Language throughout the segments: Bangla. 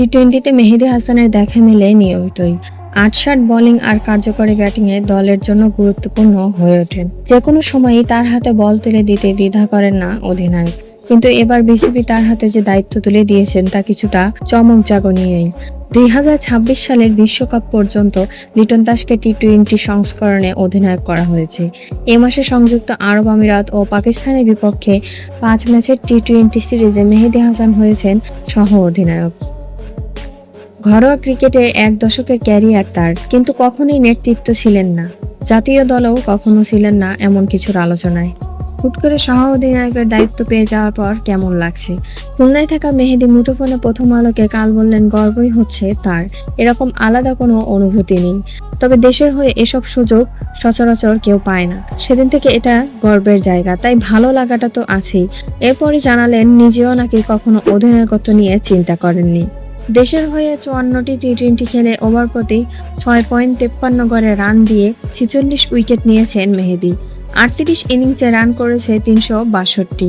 টি টোয়েন্টিতে মেহেদি হাসানের দেখা মেলে নিয়মিতই। আট আটষাট বোলিং আর কার্যকরী ব্যাটিংয়ে দলের জন্য গুরুত্বপূর্ণ হয়ে ওঠেন। যে কোনো সময়ই তার হাতে বল তুলে দিতে দ্বিধা করেন না অধিনায়ক। কিন্তু এবার বিসিবি তার হাতে যে দায়িত্ব তুলে দিয়েছেন, তা কিছুটা চমক জাগনিয়েই দুই সালের বিশ্বকাপ পর্যন্ত লিটন দাসকে টি টোয়েন্টি সংস্করণে অধিনায়ক করা হয়েছে। এ মাসে সংযুক্ত আরব আমিরাত ও পাকিস্তানের বিপক্ষে পাঁচ ম্যাচের টি টোয়েন্টি সিরিজে মেহেদি হাসান হয়েছেন সহ অধিনায়ক ঘরোয়া ক্রিকেটে এক দশকের ক্যারিয়ার তার, কিন্তু কখনোই নেতৃত্ব ছিলেন না। জাতীয় দলেও কখনো ছিলেন না এমন কিছুর আলোচনায়। হুট করে সহ অধিনায়কের দায়িত্ব পেয়ে যাওয়ার পর কেমন লাগছে? খুলনায় থাকা মেহেদি মুঠোফোনে প্রথম আলোকে কাল বললেন, গর্বই হচ্ছে তার। এরকম আলাদা কোনো অনুভূতি নেই। তবে দেশের হয়ে এসব সুযোগ সচরাচর কেউ পায় না। সেদিন থেকে এটা গর্বের জায়গা, তাই ভালো লাগাটা তো আছেই। এরপরে জানালেন, নিজেও নাকি কখনো অধিনায়কত্ব নিয়ে চিন্তা করেননি। দেশের হয়ে চুয়ান্নটি টি টোয়েন্টি খেলে ওভার প্রতি ছয় পয়েন্ট তেপ্পান্ন গড়ে রান দিয়ে ছিচল্লিশ উইকেট নিয়েছেন মেহেদি। আটত্রিশ ইনিংসে রান করেছে তিনশো বাষট্টি।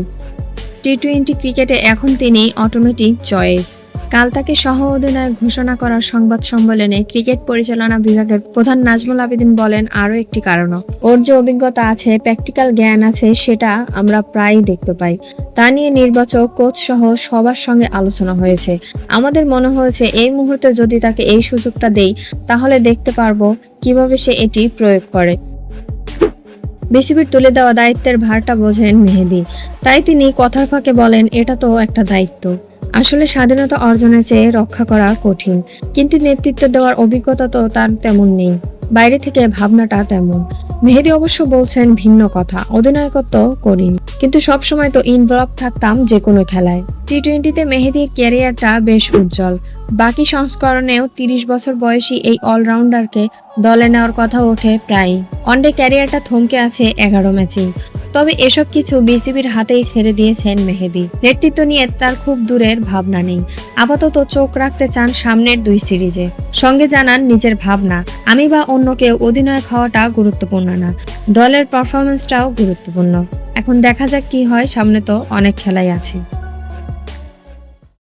টি টোয়েন্টি ক্রিকেটে এখন তিনি অটোমেটিক চয়েস। কাল তাকে সহ অধিনায়ক ঘোষণা করার সংবাদ সম্মেলনে ক্রিকেট পরিচালনা বিভাগের প্রধান নাজমুল আবেদিন বলেন, আরও একটি কারণ ওর যে অভিজ্ঞতা আছে প্র্যাকটিক্যাল জ্ঞান আছে, সেটা আমরা প্রায়ই দেখতে পাই। তা নিয়ে নির্বাচক কোচ সহ সবার সঙ্গে আলোচনা হয়েছে। আমাদের মনে হয়েছে, এই মুহূর্তে যদি তাকে এই সুযোগটা দেই, তাহলে দেখতে পারব কীভাবে সে এটি প্রয়োগ করে। বিসিবির তুলে দেওয়া দায়িত্বের ভারটা বোঝেন মেহেদি। তাই তিনি কথার ফাঁকে বলেন, এটা তো একটা দায়িত্ব। আসলে স্বাধীনতা অর্জনের চেয়ে রক্ষা করা কঠিন, কিন্তু নেতৃত্ব দেওয়ার অভিজ্ঞতা তো তার তেমন নেই। বাইরে থেকে ভাবনাটা তেমন। মেহেদি অবশ্য বলছেন ভিন্ন কথা, অধিনায়কত্ব করিনি, কিন্তু সবসময় তো ইনভলভ থাকতাম যে কোনো খেলায়। টি টোয়েন্টিতে মেহেদির ক্যারিয়ারটা বেশ উজ্জ্বল। বাকি সংস্করণেও তিরিশ বছর বয়সী এই অলরাউন্ডারকে দলে নেওয়ার কথা ওঠে প্রায়ই। ওয়ানডে ক্যারিয়ারটা থমকে আছে এগারো ম্যাচেই। তবে এসব কিছু বিসিবির হাতেই ছেড়ে দিয়েছেন মেহেদি। নেতৃত্ব নিয়ে তার খুব দূরের ভাবনা নেই। আপাতত চোখ রাখতে চান সামনের দুই সিরিজে। সঙ্গে জানান, নিজের ভাবনা, আমি বা অন্য কেউ অধিনায়ক হওয়াটা গুরুত্বপূর্ণ না। দলের পারফরমেন্সটাও গুরুত্বপূর্ণ। এখন দেখা যাক কি হয়, সামনে তো অনেক খেলাই আছে।